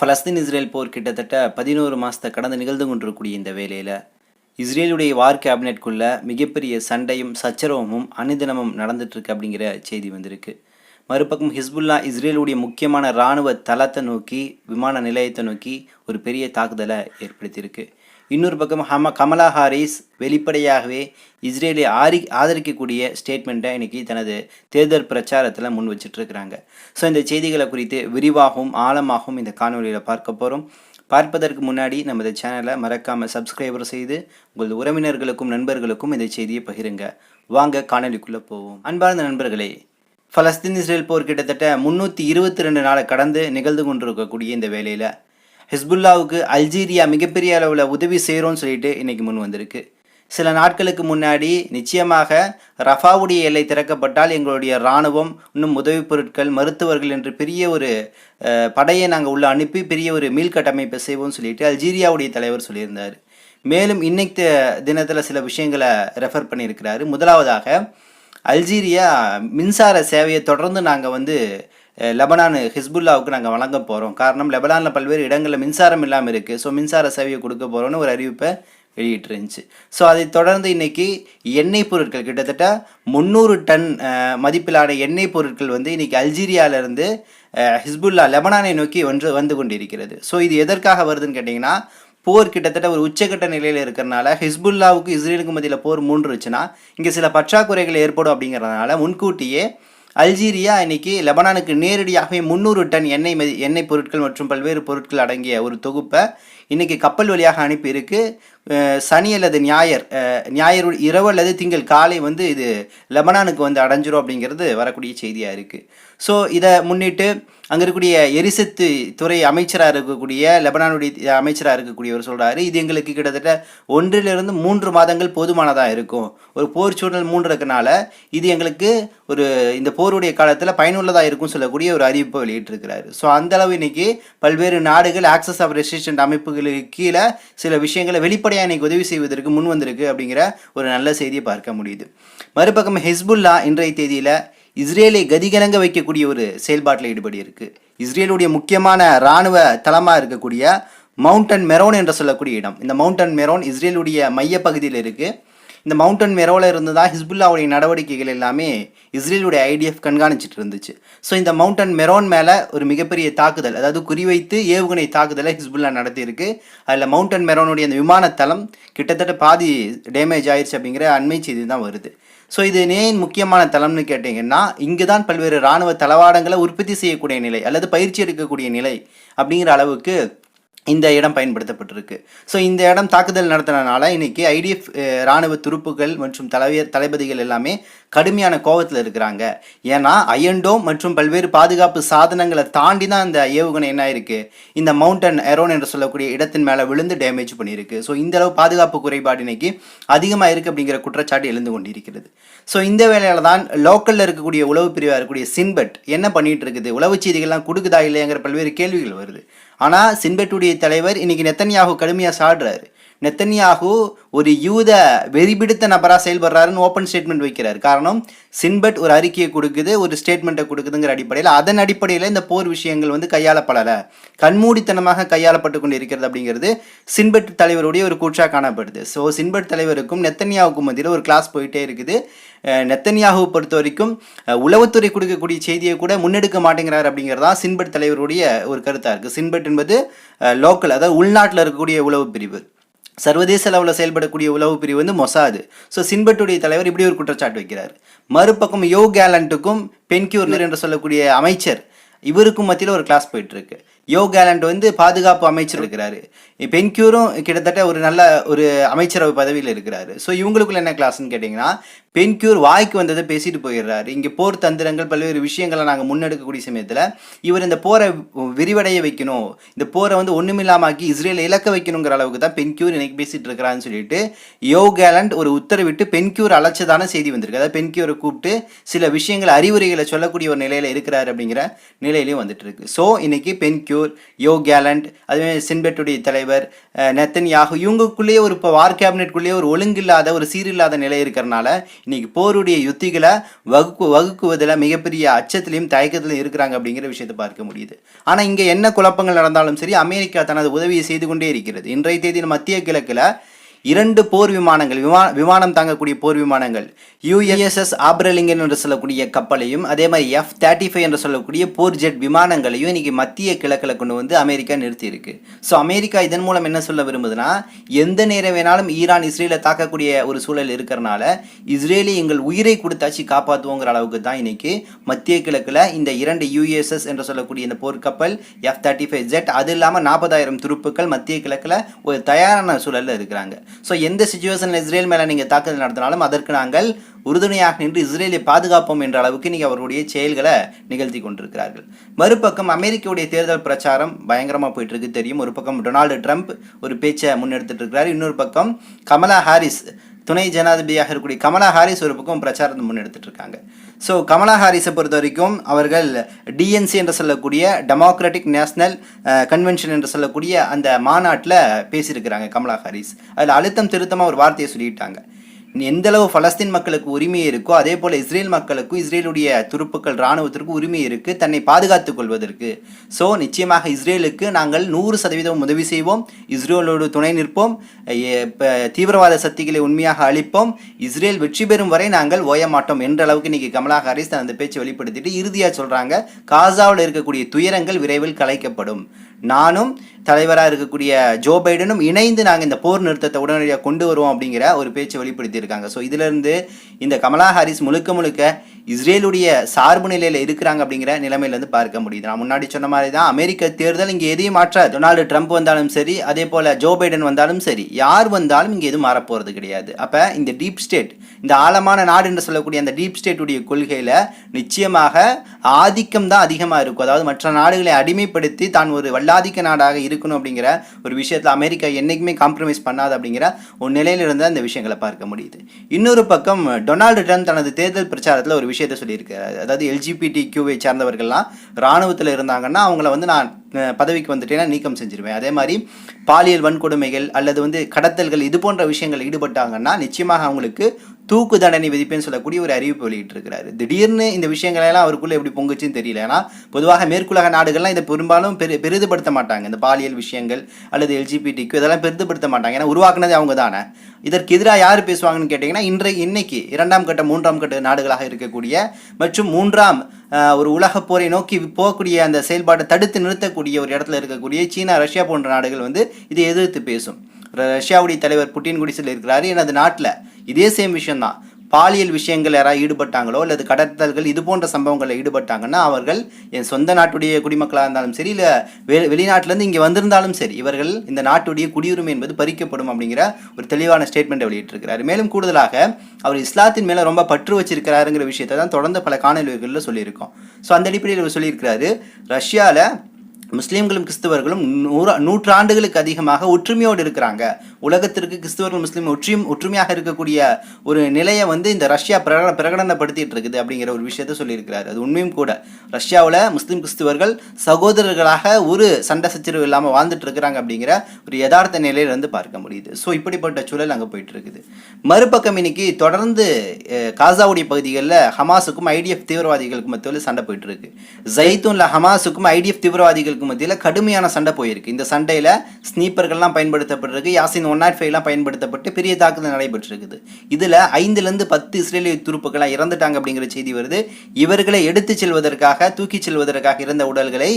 Palestine Israel போர் கிட்டத்தட்ட பதினோரு மாதத்தை கடந்து நிகழ்ந்து கொண்டிருக்கக்கூடிய இந்த வேலையில் இஸ்ரேலுடைய வார் கேபினெட்குள்ள மிகப்பெரிய சண்டையும் சச்சரவமும் அனுதினமும் நடந்துட்டுருக்கு அப்படிங்கிற செய்தி வந்திருக்கு. மறுபக்கம் ஹிஸ்புல்லா இஸ்ரேலுடைய முக்கியமான இராணுவ தளத்தை நோக்கி விமான நிலையத்தை நோக்கி ஒரு பெரிய தாக்குதலை ஏற்படுத்தியிருக்கு. இன்னொரு பக்கம் ஹம கமலா ஹாரிஸ் வெளிப்படையாகவே இஸ்ரேலை ஆரி ஆதரிக்கக்கூடிய ஸ்டேட்மெண்ட்டை இன்றைக்கி தனது தேர்தல் பிரச்சாரத்தில் முன் வச்சிட்ருக்கிறாங்க ஸோ இந்த செய்திகளை குறித்து விரிவாகவும் ஆழமாகவும் இந்த காணொலியில் பார்க்க போகிறோம் பார்ப்பதற்கு முன்னாடி நமது சேனலை மறக்காமல் சப்ஸ்கிரைபர் செய்து உங்கள் உறவினர்களுக்கும் நண்பர்களுக்கும் இந்த செய்தியை பகிருங்க. வாங்க காணொலிக்குள்ளே போவோம். அன்பார்ந்த நண்பர்களே ஃபலஸ்தீன் இஸ்ரேல் போர் கிட்டத்தட்ட முந்நூற்றி இருபத்தி ரெண்டு நாளை கடந்து நிகழ்ந்து கொண்டிருக்கக்கூடிய இந்த வேலையில் ஹிஸ்புல்லாவுக்கு அல்ஜீரியா மிகப்பெரிய அளவில் உதவி செய்கிறோன்னு சொல்லிட்டு இன்னைக்கு முன் வந்திருக்கு. சில நாட்களுக்கு முன்னாடி நிச்சயமாக ரஃபாவுடைய எல்லை திறக்கப்பட்டால் எங்களுடைய இராணுவம் இன்னும் உதவி பொருட்கள் மருத்துவர்கள் என்று பெரிய ஒரு படையை நாங்கள் உள்ளே அனுப்பி பெரிய ஒரு மீள்கட்டமைப்பை செய்வோம்னு சொல்லிட்டு அல்ஜீரியாவுடைய தலைவர் சொல்லியிருந்தார். மேலும் இன்னைக்கு தினத்தில் சில விஷயங்களை ரெஃபர் பண்ணியிருக்கிறாரு. முதலாவதாக அல்ஜீரியா மின்சார சேவையை தொடர்ந்து நாங்கள் வந்து லெபனான் ஹிஸ்புல்லாவுக்கு நாங்கள் வழங்க போகிறோம் காரணம் லெபனானில் பல்வேறு இடங்களில் மின்சாரம் இல்லாமல் இருக்குது ஸோ மின்சார சேவையை கொடுக்க போகிறோன்னு ஒரு அறிவிப்பை வெளியிட்டிருந்துச்சு. ஸோ அதை தொடர்ந்து இன்னைக்கு எண்ணெய் பொருட்கள் கிட்டத்தட்ட முந்நூறு டன் மதிப்பிலான எண்ணெய் பொருட்கள் வந்து இன்றைக்கி அல்ஜீரியாவிலேருந்து ஹிஸ்புல்லா லெபனானை நோக்கி வந்து வந்து கொண்டிருக்கிறது. ஸோ இது எதற்காக வருதுன்னு கேட்டிங்கன்னா போர் கிட்டத்தட்ட ஒரு உச்சக்கட்ட நிலையில் இருக்கிறனால ஹிஸ்புல்லாவுக்கு இஸ்ரேலுக்கு மத்தியில் போர் மூன்று இருச்சுன்னா இங்கே சில பற்றாக்குறைகள் ஏற்படும் அப்படிங்கிறதுனால முன்கூட்டியே அல்ஜீரியா இன்னைக்கு லெபனானுக்கு நேரடியாகவே முந்நூறு டன் எண்ணெய் மதி எண்ணெய் பொருட்கள் மற்றும் பல்வேறு பொருட்கள் அடங்கிய ஒரு தொகுப்பை இன்னைக்கு கப்பல் வழியாக அனுப்பியிருக்கு. சனி அல்லது ஞாயிறு ஞாயிறு இரவு அல்லது திங்கள் காலை வந்து இது லெபனானுக்கு வந்து அடைஞ்சிரும் அப்படிங்கிறது வரக்கூடிய செய்தியாக இருக்குது ஸோ இதை முன்னிட்டு அங்கே இருக்கக்கூடிய எரிசத்து துறை அமைச்சராக இருக்கக்கூடிய லெபனானுடைய அமைச்சராக இருக்கக்கூடியவர் சொல்கிறாரு இது எங்களுக்கு கிட்டத்தட்ட ஒன்றிலிருந்து மூன்று மாதங்கள் போதுமானதாக இருக்கும். ஒரு போர் சூழல் மூன்று இருக்கனால இது எங்களுக்கு ஒரு இந்த போருடைய காலத்தில் பயனுள்ளதாக இருக்கும்னு சொல்லக்கூடிய ஒரு அறிவிப்பை வெளியிட்டிருக்கிறாரு. ஸோ அந்த அளவு பல்வேறு நாடுகள் ஆக்சஸ் ஆஃப் ரெசிஸ்டன்ட் அமைப்புகளுக்கு கீழே சில விஷயங்களை வெளிப்படையாக இன்றைக்கி உதவி செய்வதற்கு முன் வந்திருக்கு அப்படிங்கிற ஒரு நல்ல செய்தியை பார்க்க முடியுது. மறுபக்கம் ஹெஸ்புல்லா இன்றைய தேதியில் இஸ்ரேலை கதிகலங்க வைக்கக்கூடிய ஒரு செயல்பாட்டில் ஈடுபடி இருக்குது இஸ்ரேலுடைய முக்கியமான இராணுவ தளமாக இருக்கக்கூடிய மவுண்டன் மெரோன் என்று சொல்லக்கூடிய இடம். இந்த மவுண்டன் மெரோன் இஸ்ரேலுடைய மையப்பகுதியில் இருக்குது இந்த மவுண்டன் மெரோவில் இருந்து தான் ஹிஸ்புல்லாவுடைய நடவடிக்கைகள் எல்லாமே இஸ்ரேலுடைய ஐடிஎஃப் கண்காணிச்சிட்டு இருந்துச்சு. ஸோ இந்த மவுண்டன் மெரோன் மேலே ஒரு மிகப்பெரிய தாக்குதல் அதாவது குறிவைத்து ஏவுகணை தாக்குதலை ஹிஸ்புல்லா நடத்தியிருக்கு. அதில் மவுண்டன் மெரோனுடைய அந்த விமானத்தளம் கிட்டத்தட்ட பாதி டேமேஜ் ஆயிடுச்சு அப்படிங்கிற அண்மை செய்தி தான் வருது. ஸோ இது ஏன் முக்கியமான தளம்னு கேட்டிங்கன்னா இங்கே தான் பல்வேறு இராணுவ தளவாடங்களை உற்பத்தி செய்யக்கூடிய நிலை அல்லது பயிற்சி எடுக்கக்கூடிய நிலை அப்படிங்கிற அளவுக்கு இந்த இடம் பயன்படுத்தப்பட்டிருக்கு. ஸோ இந்த இடம் தாக்குதல் நடத்தினால இன்னைக்கு ஐடிஎஃப் இராணுவ துருப்புகள் மற்றும் தலைவர் தளபதிகள் எல்லாமே கடுமையான கோபத்தில் இருக்கிறாங்க. ஏன்னா அயன்டோம் மற்றும் பல்வேறு பாதுகாப்பு சாதனங்களை தாண்டி தான் இந்த ஏவுகணை என்ன ஆயிருக்கு? இந்த மவுண்டன் எரோன் என்று சொல்லக்கூடிய இடத்தின் மேலே விழுந்து டேமேஜ் பண்ணியிருக்கு. ஸோ இந்த அளவு பாதுகாப்பு குறைபாடு இன்னைக்கு அதிகமாக இருக்குது அப்படிங்கிற குற்றச்சாட்டு எழுந்து கொண்டிருக்கிறது. ஸோ இந்த வேலையில் தான் லோக்கலில் இருக்கக்கூடிய உளவு பிரிவாக இருக்கக்கூடிய சின்பட் என்ன பண்ணிட்டு இருக்குது? உளவு செய்திகள்லாம் கொடுக்குதா இல்லையாங்கிற பல்வேறு கேள்விகள் வருது. ஆனால் சின்பெட்டுடைய தலைவர் இன்னைக்கு நெத்தன்யாகு கடுமையாக சாடுறாரு. நெத்தன்யாகு ஒரு யூத வெறிபிடித்த நபராக செயல்படுறாருன்னு ஓப்பன் ஸ்டேட்மெண்ட் வைக்கிறார். காரணம் சின்பட் ஒரு அறிக்கையை கொடுக்குது ஒரு ஸ்டேட்மெண்ட்டை கொடுக்குதுங்கிற அடிப்படையில் அதன் அடிப்படையில் இந்த போர் விஷயங்கள் வந்து கையாளப்படலை. கண்மூடித்தனமாக கையாளப்பட்டு கொண்டு இருக்கிறது அப்படிங்கிறது சின்பட் தலைவருடைய ஒரு கூற்றாக காணப்படுது. ஸோ சின்பட் தலைவருக்கும் நெத்தன்யாவுக்கும் மத்தியில் ஒரு கிளாஸ் போயிட்டே இருக்குது. அஹ் நெத்தன்யாகுவை பொறுத்த வரைக்கும் உளவுத்துறை கொடுக்கக்கூடிய செய்தியை கூட முன்னெடுக்க மாட்டேங்கிறார் தான் சின்பட் தலைவருடைய ஒரு கருத்தாக இருக்குது சின்பட் என்பது லோக்கல் அதாவது உள்நாட்டில் இருக்கக்கூடிய உளவு பிரிவு. சர்வதேச அளவில் செயல்படக்கூடிய உளவு பிரிவு வந்து மொசாது. ஸோ சின்பட்டுடைய தலைவர் இப்படி ஒரு குற்றச்சாட்டு வைக்கிறார். மறுபக்கம் யோ கேலண்ட்டுக்கும் பென்கியூர்னர் என்று சொல்லக்கூடிய அமைச்சர் இவருக்கும் மத்தியில் ஒரு கிளாஸ் போயிட்டு இருக்கு. யோ கேலண்ட் வந்து பாதுகாப்பு அமைச்சர் இருக்கிறாரு. பென்க்யூரும் கிட்டத்தட்ட ஒரு நல்ல ஒரு அமைச்சரவை பதவியில் இருக்கிறாரு. ஸோ இவங்களுக்குள்ள என்ன கிளாஸ்ன்னு கேட்டிங்கன்னா பென்க்யூர் வாய்க்கு வந்ததை பேசிட்டு போயிடுறாரு. இங்கே போர் தந்திரங்கள் பல்வேறு விஷயங்களை நாங்கள் முன்னெடுக்கக்கூடிய சமயத்தில் இவர் இந்த போரை விரிவடைய வைக்கணும். இந்த போரை வந்து ஒன்றுமில்லாமாக்கி இஸ்ரேலை இழக்க வைக்கணுங்கிற அளவுக்கு தான் பென்க்யூர் இன்னைக்கு பேசிட்டு இருக்கிறான்னு சொல்லிட்டு யோ கேலண்ட் ஒரு உத்தரவிட்டு பென்க்யூர் அழைச்சதான செய்தி வந்திருக்கு. அதாவது பென்க்யூரை கூப்பிட்டு சில விஷயங்கள் அறிவுரைகளை சொல்லக்கூடிய ஒரு நிலையில் இருக்கிறார் அப்படிங்கிற நிலையிலையும் வந்துட்டு இருக்கு. ஸோ இன்னைக்கு பென்க்யூர் யோ கேலண்ட் அதுவே சின்பெட்டுடைய தலைவர் நெத்தன் யாகு இவங்களுக்குள்ளேயே ஒரு இப்போ வார் கேபினெட்குள்ளேயே ஒரு ஒழுங்கில்லாத ஒரு சீரில்லாத நிலை இருக்கிறனால இன்னைக்கு போருடைய யுத்திகளை வகுப்பு வகுக்குவதில் மிகப்பெரிய அச்சத்திலையும் தயக்கத்திலையும் இருக்கிறாங்க அப்படிங்கிற விஷயத்தை பார்க்க முடியுது. ஆனால் இங்கே என்ன குழப்பங்கள் நடந்தாலும் சரி அமெரிக்கா தனது உதவியை செய்து கொண்டே இருக்கிறது. இன்றைய தேதியில் மத்திய கிழக்கில் இரண்டு போர் விமானங்கள் விமா விமானம் தாங்கக்கூடிய போர் விமானங்கள் யுஎஸ்எஸ் ஆப்ரலிங்கன் என்று சொல்லக்கூடிய கப்பலையும் அதே மாதிரி எஃப் தேர்ட்டி ஃபைவ் என்று சொல்லக்கூடிய போர் ஜெட் விமானங்களையும் இன்னைக்கு மத்திய கிழக்கில் கொண்டு வந்து அமெரிக்கா நிறுத்தியிருக்கு. ஸோ அமெரிக்கா இதன் மூலம் என்ன சொல்ல விரும்புதுன்னா எந்த நேரம் வேணாலும் ஈரான் இஸ்ரேலை தாக்கக்கூடிய ஒரு சூழல் இருக்கிறனால இஸ்ரேலி எங்கள் உயிரை கொடுத்தாச்சு காப்பாற்றுவோங்கிற அளவுக்கு தான் இன்னைக்கு மத்திய கிழக்கில் இந்த இரண்டு யுஎஸ்எஸ் என்று சொல்லக்கூடிய இந்த போர்க்கப்பல் எஃப் தேர்ட்டி ஃபைவ் ஜெட் அது இல்லாமல் நாற்பதாயிரம் துருப்புக்கள் மத்திய கிழக்கில் ஒரு தயாரான சூழலில் இருக்கிறாங்க. ஸோ எந்த சுச்சுவேஷனில் இஸ்ரேல் மேலே நீங்கள் தாக்குதல் நடத்தினாலும் அதற்கு நாங்கள் உறுதுணையாக நின்று இஸ்ரேலை பாதுகாப்போம் என்ற அளவுக்கு நீங்கள் அவருடைய செயல்களை நிகழ்த்தி கொண்டிருக்கிறார்கள். மறுபக்கம் அமெரிக்காவுடைய தேர்தல் பிரச்சாரம் பயங்கரமாக போயிட்டு இருக்கு தெரியும். ஒரு பக்கம் டொனால்டு ட்ரம்ப் ஒரு பேச்சை முன்னெடுத்துட்டு இருக்கிறார். இன்னொரு பக்கம் கமலா ஹாரிஸ் துணை ஜனாதிபதியாக இருக்கக்கூடிய கமலா ஹாரிஸ் ஒரு பக்கம் பிரச்சாரத்தை முன்னெடுத்துட்டு இருக்காங்க ஸோ கமலா ஹாரிஸை பொறுத்த வரைக்கும் அவர்கள் டிஎன்சி என்று சொல்லக்கூடிய டெமோக்ராட்டிக் நேஷனல் கன்வென்ஷன் என்று சொல்லக்கூடிய அந்த மாநாட்டில் பேசியிருக்கிறாங்க கமலா ஹாரிஸ். அதில் அழுத்தம் திருத்தமாக ஒரு வார்த்தையை சொல்லிட்டாங்க. எந்தளவு பலஸ்தீன் மக்களுக்கு உரிமை இருக்கோ அதே போல் இஸ்ரேல் மக்களுக்கும் இஸ்ரேலுடைய துருப்புக்கள் இராணுவத்திற்கும் உரிமை இருக்குது தன்னை பாதுகாத்துக் கொள்வதற்கு. ஸோ நிச்சயமாக இஸ்ரேலுக்கு நாங்கள் நூறு சதவீதம் உதவி செய்வோம். இஸ்ரேலோடு துணை நிற்போம். தீவிரவாத சக்திகளை உண்மையாக அழிப்போம். இஸ்ரேல் வெற்றி பெறும் வரை நாங்கள் ஓய மாட்டோம் என்ற அளவுக்கு இன்னைக்கு கமலா ஹாரிஸ் அந்த பேச்சை வெளிப்படுத்திட்டு இறுதியாக சொல்கிறாங்க காசாவில் இருக்கக்கூடிய துயரங்கள் விரைவில் கலைக்கப்படும். நானும் தலைவராக இருக்கக்கூடிய ஜோ பைடனும் இணைந்து நாங்கள் இந்த போர் நிறுத்தத்தை உடனடியாக கொண்டு வருவோம் அப்படிங்கிற ஒரு பேச்சு வெளிப்படுத்தியிருக்காங்க. ஸோ இதிலிருந்து இந்த கமலா ஹாரிஸ் முழுக்க முழுக்க இஸ்ரேலுடைய சார்பு நிலையில் இருக்கிறாங்க அப்படிங்கிற நிலைமையிலேருந்து பார்க்க முடியுது. நான் முன்னாடி சொன்ன மாதிரி தான் அமெரிக்க தேர்தல் இங்கே எதையும் மாற்ற டொனால்டு ட்ரம்ப் வந்தாலும் சரி அதே போல் ஜோ பைடன் வந்தாலும் சரி யார் வந்தாலும் இங்கே எதுவும் மாறப்போகிறது கிடையாது. அப்போ இந்த டீப் ஸ்டேட் இந்த ஆழமான நாடு என்று சொல்லக்கூடிய அந்த டீப் ஸ்டேட்டுடைய கொள்கையில் நிச்சயமாக ஆதிக்கம் தான் அதிகமாக இருக்கும். அதாவது மற்ற நாடுகளை அடிமைப்படுத்தி தான் ஒரு வல்லாதிக்க நாடாக இருக்கணும் அப்படிங்கிற ஒரு விஷயத்தில் அமெரிக்கா என்றைக்குமே காம்ப்ரமைஸ் பண்ணாது அப்படிங்கிற ஒரு நிலையிலிருந்து அந்த விஷயங்களை பார்க்க முடியுது. இன்னொரு பக்கம் டொனால்டு ட்ரம்ப் தனது தேர்தல் பிரச்சாரத்தில் ஒரு விஷயம் விஷயத்த சொல்லியிருக்காரு அதாவது எல்ஜிபிடி கியூவை சார்ந்தவர்கள்லாம் இராணுவத்தில் இருந்தாங்கன்னா அவங்கள வந்து நான் பதவிக்கு வந்துட்டேன்னா நீக்கம் செஞ்சிருவேன். அதே மாதிரி பாலியல் வன்கொடுமைகள் அல்லது வந்து கடத்தல்கள் இது போன்ற விஷயங்கள் ஈடுபட்டாங்கன்னா நிச்சயமாக அவங்களுக்கு தூக்கு தண்டனை விதிப்பேன்னு சொல்லக்கூடிய ஒரு அறிவிப்பு வெளியிட்டிருக்கிறாரு. திடீர்னு இந்த விஷயங்களெல்லாம் அவருக்குள்ளே அவருக்குள்ள எப்படி பொங்குச்சுன்னு தெரியல. ஏன்னா பொதுவாக மேற்குலக நாடுகள்லாம் இதை பெரும்பாலும் பெரு பெரிதுபடுத்த மாட்டாங்க. இந்த பாலியல் விஷயங்கள் அல்லது எல்ஜிபிடிக்கு இதெல்லாம் பெரிதுபடுத்த மாட்டாங்க. ஏன்னா உருவாக்குனது அவங்க தானே. இதற்கு எதிராக யார் பேசுவாங்கன்னு கேட்டிங்கன்னா இன்றை இன்னைக்கு இரண்டாம் கட்ட மூன்றாம் கட்ட நாடுகளாக இருக்கக்கூடிய மற்றும் மூன்றாம் ஒரு உலகப் போரை நோக்கி போகக்கூடிய அந்த செயல்பாட்டை தடுத்து நிறுத்தக்கூடிய ஒரு இடத்துல இருக்கக்கூடிய சீனா ரஷ்யா போன்ற நாடுகள் வந்து இதை எதிர்த்து பேசும். ரஷ்யாவுடைய தலைவர் புட்டின் குடிசில் இருக்கிறாரு. எனது நாட்டில் இதே சேம் விஷயம்தான். பாலியல் விஷயங்கள் யாராவது ஈடுபட்டாங்களோ அல்லது கடத்தல்கள் இது போன்ற சம்பவங்களில் ஈடுபட்டாங்கன்னா அவர்கள் என் சொந்த நாட்டுடைய குடிமக்களாக இருந்தாலும் சரி இல்லை வெ வெளிநாட்டிலேருந்து இங்கே வந்திருந்தாலும் சரி இவர்கள் இந்த நாட்டுடைய குடியுரிமை என்பது பறிக்கப்படும் அப்படிங்கிற ஒரு தெளிவான ஸ்டேட்மெண்ட்டை வெளியிட்டிருக்கிறார். மேலும் கூடுதலாக அவர் இஸ்லாத்தின் மேலே ரொம்ப பற்று வச்சிருக்கிறாருங்கிற விஷயத்தை தான் தொடர்ந்து பல காணொலிகளில் சொல்லியிருக்கோம். ஸோ அந்த அடிப்படையில் அவர் சொல்லியிருக்கிறாரு ரஷ்யாவில் முஸ்லீம்களும் கிறிஸ்தவர்களும் நூறு நூற்றாண்டுகளுக்கு அதிகமாக ஒற்றுமையோடு இருக்கிறாங்க. உலகத்திற்கு கிறிஸ்தவர்கள் முஸ்லீம் ஒற்றுமையும் ஒற்றுமையாக இருக்கக்கூடிய ஒரு நிலையை வந்து இந்த ரஷ்யா பிரகட பிரகடனப்படுத்திட்டு இருக்குது அப்படிங்கிற ஒரு விஷயத்த சொல்லியிருக்கிறார். அது உண்மையும் கூட. ரஷ்யாவில் முஸ்லீம் கிறிஸ்தவர்கள் சகோதரர்களாக ஒரு சண்டை சச்சரவு இல்லாமல் வாழ்ந்துட்டு இருக்கிறாங்க அப்படிங்கிற ஒரு யதார்த்த நிலையில இருந்து பார்க்க முடியுது. ஸோ இப்படிப்பட்ட சூழல் அங்கே போயிட்டு இருக்குது. மறுபக்கம் இன்னைக்கு தொடர்ந்து காசாவுடைய பகுதிகளில் ஹமாஸுக்கும் ஐடிஎஃப் தீவிரவாதிகளுக்கும் மத்தியில் சண்டை போயிட்டு இருக்கு. ஜெய்தூன்ல ஹமாஸுக்கும் ஐடிஎஃப் இவங்களுக்கு மத்தியில் கடுமையான சண்டை போயிருக்கு. இந்த சண்டையில் ஸ்னீப்பர்கள்லாம் பயன்படுத்தப்பட்டிருக்கு யாசின் ஒன் நாட் ஃபைவ்லாம் பயன்படுத்தப்பட்டு பெரிய தாக்குதல் நடைபெற்றிருக்குது. இதில் ஐந்துலேருந்து பத்து இஸ்ரேலிய துருப்புக்கள்லாம் இறந்துட்டாங்க அப்படிங்கிற செய்தி வருது. இவர்களை எடுத்துச் செல்வதற்காக தூக்கிச் செல்வதற்காக இருந்த உடல்களை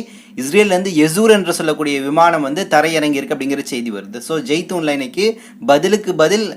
இஸ்ரேல்லேருந்து எசூர் என்று சொல்லக்கூடிய விமானம் வந்து தரையிறங்கி இருக்கு அப்படிங்கிற செய்தி வருது. ஸோ ஜெய்தூன்ல இன்னைக்கு பதிலுக்கு பதில்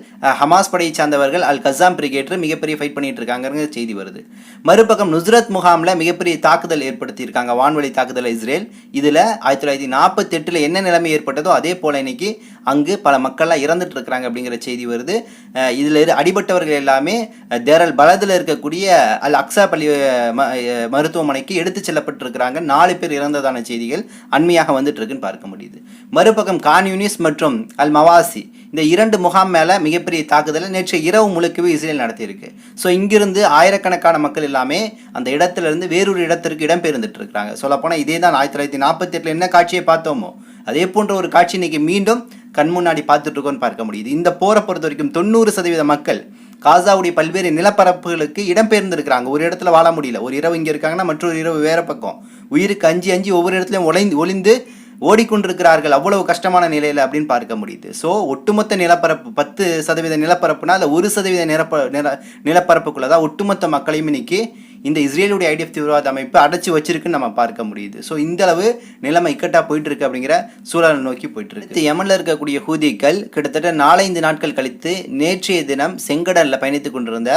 ஹமாஸ் படையை சார்ந்தவர்கள் அல் கசாம் பிரிகேட்டர் மிகப்பெரிய ஃபைட் பண்ணிட்டு இருக்காங்கிற செய்தி வருது. மறுபக்கம் நுஸ்ரத் முகாமில் மிகப்பெரிய தாக்குதல் ஏற்படுத்தியிருக்காங்க. வான்வழி தாக்குதல் இஸ்ரேல். இதில் ஏழில் ஆயிரத்தி தொள்ளாயிரத்தி நாற்பத்தெட்டில் என்ன நிலைமை ஏற்பட்டதோ அதே போல் இன்றைக்கி அங்கு பல மக்கள்லாம் இறந்துட்டு இருக்கிறாங்க அப்படிங்கிற செய்தி வருது. இதில் அடிபட்டவர்கள் எல்லாமே தேரல் பலத்தில் இருக்கக்கூடிய அல் அக்ஸா பள்ளி ம- மருத்துவமனைக்கு எடுத்து செல்லப்பட்டிருக்கிறாங்க. நாலு பேர் இறந்ததான செய்திகள் அண்மையாக வந்துட்டு இருக்குன்னு பார்க்க முடியுது. மறுபக்கம் கான்யூனிஸ் மற்றும் அல் மவாசி இந்த இரண்டு முகாம் மேலே மிகப்பெரிய தாக்குதலை நேற்று இரவு முழுக்கவே இஸ்ரேல் நடத்தியிருக்கு. ஸோ இங்கிருந்து ஆயிரக்கணக்கான மக்கள் எல்லாமே அந்த இடத்துலேருந்து வேறொரு இடத்திற்கு இடம்பெயர்ந்துட்டு இருக்கிறாங்க. சொல்லப்போனால் இதே தான் ஆயிரத்தி தொள்ளாயிரத்தி நாற்பத்தி எட்டில் என்ன காட்சியை பார்த்தோமோ அதே போன்ற ஒரு காட்சி இன்னைக்கு மீண்டும் கண் முன்னாடி பார்த்துட்டு இருக்கோம்னு பார்க்க முடியுது. இந்த போரை பொறுத்த வரைக்கும் தொண்ணூறு சதவீத மக்கள் காசாவுடைய பல்வேறு நிலப்பரப்புகளுக்கு இடம்பெயர்ந்திருக்கிறாங்க. ஒரு இடத்துல வாழ முடியல. ஒரு இரவு இங்கே இருக்காங்கன்னா மற்றொரு இரவு வேற பக்கம். உயிருக்கு அஞ்சு அஞ்சு ஒவ்வொரு இடத்துலையும் ஒளிந்து ஒளிந்து ஓடிக்கொண்டிருக்கிறார்கள் அவ்வளவு கஷ்டமான நிலையில் அப்படின்னு பார்க்க முடியுது. ஸோ ஒட்டுமொத்த நிலப்பரப்பு பத்து சதவீத நிலப்பரப்புனா அதில் ஒரு சதவீத நிலப்ப நில நிலப்பரப்புக்குள்ளே தான் ஒட்டுமொத்த மக்களையும் இன்னைக்கு இந்த இஸ்ரேலுடைய ஐடிஎஃப் தீவிரவாத அமைப்பு அடைச்சி வச்சிருக்குன்னு நம்ம பார்க்க முடியுது. ஸோ இந்த அளவு நிலைமை இக்கட்டாக போயிட்டு இருக்கு அப்படிங்கிற சூழலை நோக்கி போயிட்டு இருக்கு யமனில் இருக்கக்கூடிய ஹூதிகள் கிட்டத்தட்ட நாலஞ்சு நாட்கள் கழித்து நேற்றைய தினம் செங்கடலில் பயணித்துக் கொண்டிருந்த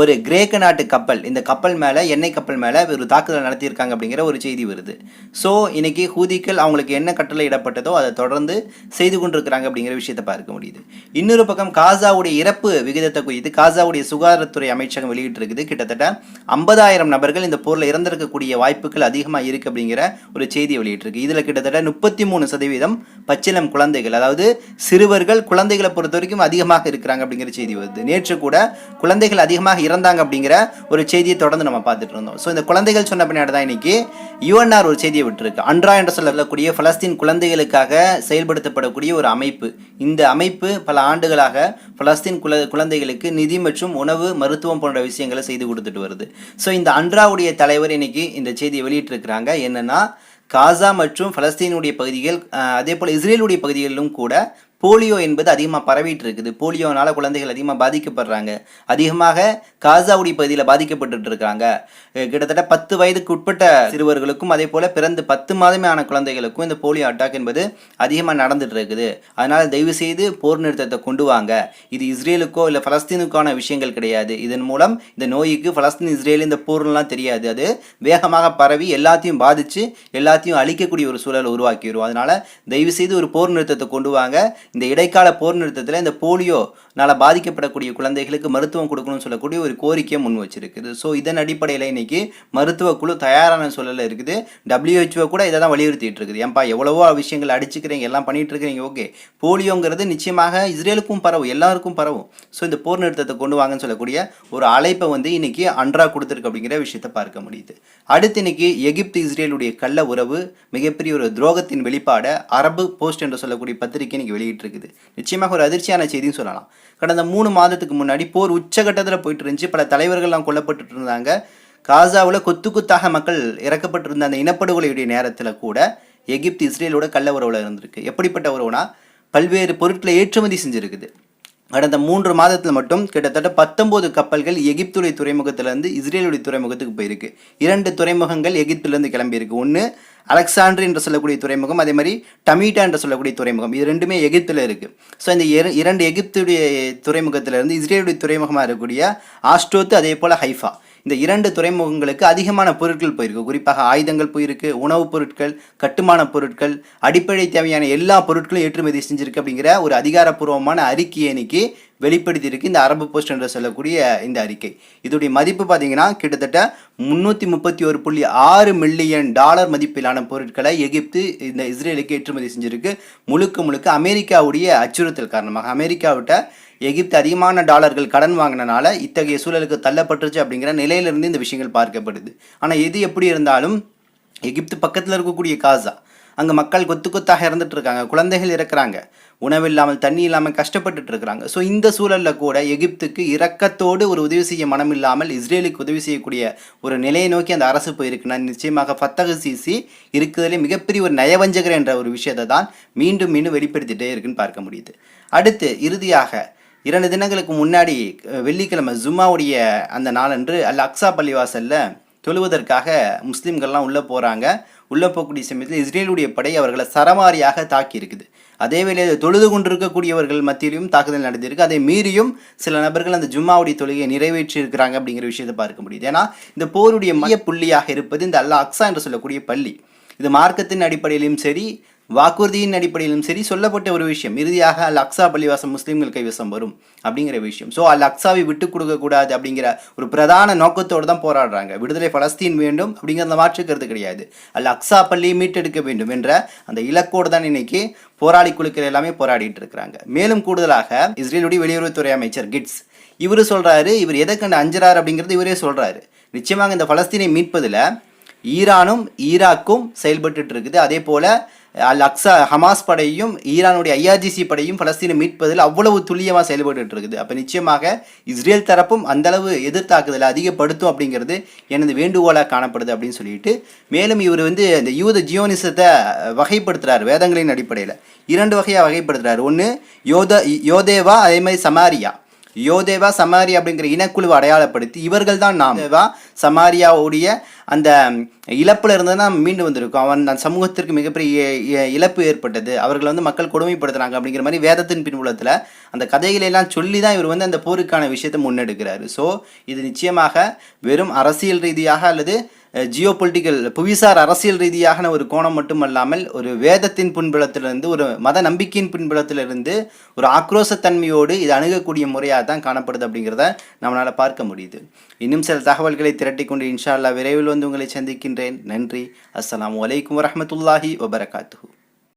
ஒரு கிரேக்க நாட்டு கப்பல் இந்த கப்பல் மேலே எண்ணெய் கப்பல் மேலே ஒரு தாக்குதல் நடத்தியிருக்காங்க அப்படிங்கிற ஒரு செய்தி வருது. ஸோ இன்றைக்கி ஹூதிக்கள் அவங்களுக்கு என்ன கட்டளை இடப்பட்டதோ அதை தொடர்ந்து செய்து கொண்டிருக்கிறாங்க அப்படிங்கிற விஷயத்தை பார்க்க முடியுது. இன்னொரு பக்கம் காசாவுடைய இறப்பு விகிதத்தை குறித்து காசாவுடைய சுகாதாரத்துறை அமைச்சகம் வெளியிட்டிருக்குது. கிட்டத்தட்ட ஐம்பதாயிரம் நபர்கள் இந்த போரில் இறந்திருக்கக்கூடிய வாய்ப்புகள் அதிகமாக இருக்குது அப்படிங்கிற ஒரு செய்தி வெளியிட்டிருக்கு. இதில் கிட்டத்தட்ட முப்பத்தி மூணு சதவீதம் பச்சிலம் குழந்தைகள் அதாவது சிறுவர்கள் குழந்தைகளை பொறுத்த வரைக்கும் அதிகமாக இருக்கிறாங்க அப்படிங்கிற செய்தி வருது. நேற்று கூட குழந்தைகள் அதிகமாக இறந்தாங்க அப்படிங்கிற ஒரு செய்தியை தொடர்ந்து நம்ம பார்த்துட்டு இருந்தோம். ஸோ இந்த குழந்தைகள் சொன்ன பின்னாடி தான் இன்னைக்கு யுஎன்ஆர் ஒரு செய்தியை விட்டுருக்கு. அன்றா என்று சொல்லக்கூடிய பலஸ்தீன் குழந்தைகளுக்காக செயல்படுத்தப்படக்கூடிய ஒரு அமைப்பு. இந்த அமைப்பு பல ஆண்டுகளாக பலஸ்தீன் குல குழந்தைகளுக்கு நிதி மற்றும் உணவு மருத்துவம் போன்ற விஷயங்களை செய்து கொடுத்துட்டு வருது. ஸோ இந்த அன்றாவுடைய தலைவர் இன்னைக்கு இந்த செய்தியை வெளியிட்டிருக்கிறாங்க. என்னன்னா காசா மற்றும் பலஸ்தீனுடைய பகுதிகள் அதே போல் இஸ்ரேலுடைய பகுதிகளிலும் கூட போலியோ என்பது அதிகமாக பரவிட்டு இருக்குது போலியோனால குழந்தைகள் அதிகமாக பாதிக்கப்படுறாங்க. அதிகமாக காசாவுடி பகுதியில் பாதிக்கப்பட்டு இருக்காங்க கிட்டத்தட்ட பத்து வயதுக்கு உட்பட்ட சிறுவர்களுக்கும் அதே போல் பிறந்து பத்து மாதமே ஆன குழந்தைகளுக்கும் இந்த போலியோ அட்டாக் என்பது அதிகமாக நடந்துட்டு இருக்குது அதனால் தயவு செய்து போர் நிறுத்தத்தை கொண்டு வாங்க. இது இஸ்ரேலுக்கோ இல்லை பலஸ்தீனுக்கான விஷயங்கள் கிடையாது. இதன் மூலம் இந்த நோய்க்கு பலஸ்தீன் இஸ்ரேல் இந்த போர்லாம் தெரியாது. அது வேகமாக பரவி எல்லாத்தையும் பாதிச்சு எல்லாத்தையும் அழிக்கக்கூடிய ஒரு சூழலை உருவாக்கிடும் அதனால தயவு செய்து ஒரு போர் நிறுத்தத்தை கொண்டு வாங்க. இந்த இடைக்கால போர் நிறுத்தத்தில் இந்த போலியோ அதனால் பாதிக்கப்படக்கூடிய குழந்தைகளுக்கு மருத்துவம் கொடுக்கணும்னு சொல்லக்கூடிய ஒரு கோரிக்கையை முன் வச்சிருக்குது. ஸோ இதன் அடிப்படையில் இன்னைக்கு மருத்துவ குழு தயாரான சூழலில் இருக்குது. டபிள்யூஹெச்ஓ கூட இதை தான் வலியுறுத்திட்டு இருக்குது. ஏன்பா எவ்வளவோ விஷயங்கள் அடிச்சுக்கிறீங்க எல்லாம் பண்ணிட்டு இருக்கிறீங்க ஓகே. போலியோங்கிறது நிச்சயமாக இஸ்ரேலுக்கும் பரவும் எல்லாருக்கும் பரவும். ஸோ இந்த போர் நிறுத்தத்தை கொண்டு வாங்கன்னு சொல்லக்கூடிய ஒரு அழைப்பை வந்து இன்னைக்கு அன்றா கொடுத்துருக்கு அப்படிங்கிற விஷயத்தை பார்க்க முடியுது. அடுத்து இன்னைக்கு எகிப்து இஸ்ரேலுடைய கள்ள உறவு மிகப்பெரிய ஒரு துரோகத்தின் வெளிப்பாடை அரபு போஸ்ட் என்று சொல்லக்கூடிய பத்திரிகை இன்னைக்கு வெளியிட்டிருக்குது. நிச்சயமாக ஒரு அதிர்ச்சியான செய்தின்னு சொல்லலாம். கடந்த மூணு மாதத்துக்கு முன்னாடி போர் உச்சகட்டத்தில் போயிட்டு இருந்துச்சு பல தலைவர்கள்லாம் கொல்லப்பட்டு இருந்தாங்க காசாவில் கொத்து கொத்தாக மக்கள் இறக்கப்பட்டிருந்த அந்த இனப்படுகொலையுடைய நேரத்தில் கூட எகிப்து இஸ்ரேலோட கள்ள உறவுல இருந்திருக்கு. எப்படிப்பட்ட உறவுனா பல்வேறு பொருட்களை ஏற்றுமதி செஞ்சுருக்குது. கடந்த மூன்று மாதத்தில் மட்டும் கிட்டத்தட்ட பத்தொன்பது கப்பல்கள் எகிப்துடைய துறைமுகத்திலிருந்து இஸ்ரேலுடைய துறைமுகத்துக்கு போயிருக்கு. இரண்டு துறைமுகங்கள் எகிப்திலிருந்து கிளம்பியிருக்கு. ஒன்று அலெக்சாண்ட்ரி என்று சொல்லக்கூடிய துறைமுகம் அதே மாதிரி டமீட்டா என்று சொல்லக்கூடிய துறைமுகம். இது ரெண்டுமே எகிப்தில் இருக்குது ஸோ இந்த இர- இரண்டு எகிப்துடைய துறைமுகத்திலிருந்து இஸ்ரேலுடைய துறைமுகமாக இருக்கக்கூடிய ஆஸ்ட்ரோத்து அதே போல் ஹைஃபா. இந்த இரண்டு துறைமுகங்களுக்கு அதிகமான பொருட்கள் போயிருக்கு. குறிப்பாக ஆயுதங்கள் போயிருக்கு உணவுப் பொருட்கள் கட்டுமான பொருட்கள் அடிப்படை தேவையான எல்லா பொருட்களும் ஏற்றுமதி செஞ்சிருக்கு அப்படிங்கிற ஒரு அதிகாரப்பூர்வமான அறிக்கையை இன்னைக்கு வெளிப்படுத்தியிருக்கு இந்த அரபு போஸ்ட் என்று சொல்லக்கூடிய இந்த அறிக்கை. இதோடைய மதிப்பு பார்த்தீங்கன்னா கிட்டத்தட்ட முந்நூற்றி முப்பத்தி ஒரு புள்ளி ஆறு மில்லியன் டாலர் மதிப்பிலான பொருட்களை எகிப்து இந்த இஸ்ரேலுக்கு ஏற்றுமதி செஞ்சிருக்கு. முழுக்க முழுக்க அமெரிக்காவுடைய அச்சுறுத்தல் காரணமாக அமெரிக்காவிட்ட எகிப்து அதிகமான டாலர்கள் கடன் வாங்கினனால இத்தகைய சூழலுக்கு தள்ளப்பட்டுருச்சு அப்படிங்கிற நிலையிலிருந்து இந்த விஷயங்கள் பார்க்கப்படுது. ஆனால் எது எப்படி இருந்தாலும் எகிப்து பக்கத்தில் இருக்கக்கூடிய காசா அங்கே மக்கள் கொத்து கொத்தாக இறந்துட்டு இருக்காங்க குழந்தைகள் இறக்குறாங்க உணவு இல்லாமல் தண்ணி இல்லாமல் கஷ்டப்பட்டுட்டு இருக்கிறாங்க ஸோ இந்த சூழலில் கூட எகிப்துக்கு இரக்கத்தோடு ஒரு உதவி செய்ய மனம் இல்லாமல் இஸ்ரேலுக்கு உதவி செய்யக்கூடிய ஒரு நிலையை நோக்கி அந்த அரசு போயிருக்குன்னா நிச்சயமாக ஃபத்தக சிசி இருக்கிறதுலே மிகப்பெரிய ஒரு நயவஞ்சகர் என்ற ஒரு விஷயத்தை தான் மீண்டும் மீண்டும் வெளிப்படுத்திட்டே இருக்குன்னு பார்க்க முடியுது. அடுத்து இறுதியாக இரண்டு தினங்களுக்கு முன்னாடி வெள்ளிக்கிழமை ஜும்மாவுடைய அந்த நாளன்று அல் அக்ஸா பள்ளிவாசலில் தொழுவதற்காக முஸ்லீம்கள்லாம் உள்ளே போகிறாங்க உள்ளே போகக்கூடிய சமயத்தில் இஸ்ரேலுடைய படை அவர்களை சரமாரியாக தாக்கி இருக்குது அதே வேளையில் தொழுது கொண்டிருக்கக்கூடியவர்கள் மத்தியிலும் தாக்குதல் நடந்திருக்கு. அதை மீறியும் சில நபர்கள் அந்த ஜும்மாவுடைய தொழுகையை நிறைவேற்றி இருக்கிறாங்க அப்படிங்கிற விஷயத்தை பார்க்க முடியுது. ஏன்னா இந்த போருடைய மைய புள்ளியாக இருப்பது இந்த அல்லா அக்ஸா என்று சொல்லக்கூடிய பள்ளி. இது மார்க்கத்தின் அடிப்படையிலும் சரி வாக்குறுதியின் அடிப்படையிலும் சரி சொல்லப்பட்ட ஒரு விஷயம். இறுதியாக அல் அக்ஸா பள்ளிவாசம் முஸ்லீம்கள் கைவசம் வரும் அப்படிங்கிற விஷயம். ஸோ அல் அக்ஸாவை விட்டு கொடுக்கக்கூடாது அப்படிங்கிற ஒரு பிரதான நோக்கத்தோடு தான் போராடுறாங்க. விடுதலை பலஸ்தீன் வேண்டும் அப்படிங்கிற அந்த கிடையாது. அல் அக்ஸா பள்ளியை மீட்டெடுக்க வேண்டும் என்ற அந்த இலக்கோடு தான் இன்னைக்கு போராளி குழுக்கள் எல்லாமே போராடிட்டு இருக்கிறாங்க. மேலும் கூடுதலாக இஸ்ரேலுடைய வெளியுறவுத்துறை அமைச்சர் கிட்ஸ் இவர் சொல்கிறாரு இவர் எதை கண்டு அஞ்சுறாரு அப்படிங்கிறது இவரே சொல்கிறாரு நிச்சயமாக இந்த பலஸ்தீனை மீட்பதில் ஈரானும் ஈராக்கும் செயல்பட்டு இருக்குது. அதே போல் அல் அக்ஸா ஹமாஸ் படையும் ஈரானுடைய ஐஆர்ஜிசி படையும் பலஸ்தீனை மீட்பதில் அவ்வளவு துல்லியமாக செயல்பட்டு இருக்குது அப்போ நிச்சயமாக இஸ்ரேல் தரப்பும் அந்தளவு எதிர்த்தாக்குதலை அதிகப்படுத்தும் அப்படிங்கிறது எனது வேண்டுகோளாக காணப்படுது அப்படின்னு சொல்லிட்டு மேலும் இவர் வந்து இந்த யூத ஜியோனிசத்தை வகைப்படுத்துகிறார் வேதங்களின் அடிப்படையில். இரண்டு வகையாக வகைப்படுத்துகிறார் ஒன்று யோத யோதேவா அதே மாதிரி சமாரியா. யோதேவா சமாரியா அப்படிங்கிற இனக்குழுவை அடையாளப்படுத்தி இவர்கள் தான் நாம். தேவா சமாரியாவுடைய அந்த இழப்புல இருந்து தான் மீண்டு வந்திருக்கும். அவன் அந்த சமூகத்திற்கு மிகப்பெரிய இழப்பு ஏற்பட்டது. அவர்கள் வந்து மக்கள் கொடுமைப்படுத்துறாங்க அப்படிங்கிற மாதிரி வேதத்தின் பின்புலத்தில் அந்த கதைகளை எல்லாம் சொல்லி தான் இவர் வந்து அந்த போருக்கான விஷயத்தை முன்னெடுக்கிறாரு. ஸோ இது நிச்சயமாக வெறும் அரசியல் ரீதியாக அல்லது ஜியோ பொலிட்டிக்கல் புவிசார் அரசியல் ரீதியான ஒரு கோணம் மட்டுமல்லாமல் ஒரு வேதத்தின் பின்புலத்திலிருந்து ஒரு மத நம்பிக்கையின் பின்புலத்திலிருந்து ஒரு ஆக்ரோசத்தன்மையோடு இது அணுகக்கூடிய முறையாக தான் காணப்படுது அப்படிங்கிறத நம்மளால் பார்க்க முடியுது. இன்னும் சில தகவல்களை திரட்டி கொண்டு இன்ஷா அல்லா விரைவில் வந்து உங்களை சந்திக்கின்றேன். நன்றி. அஸ்லாம் வலைக்கம் வரமத்துல்லாஹி வபரகாத்து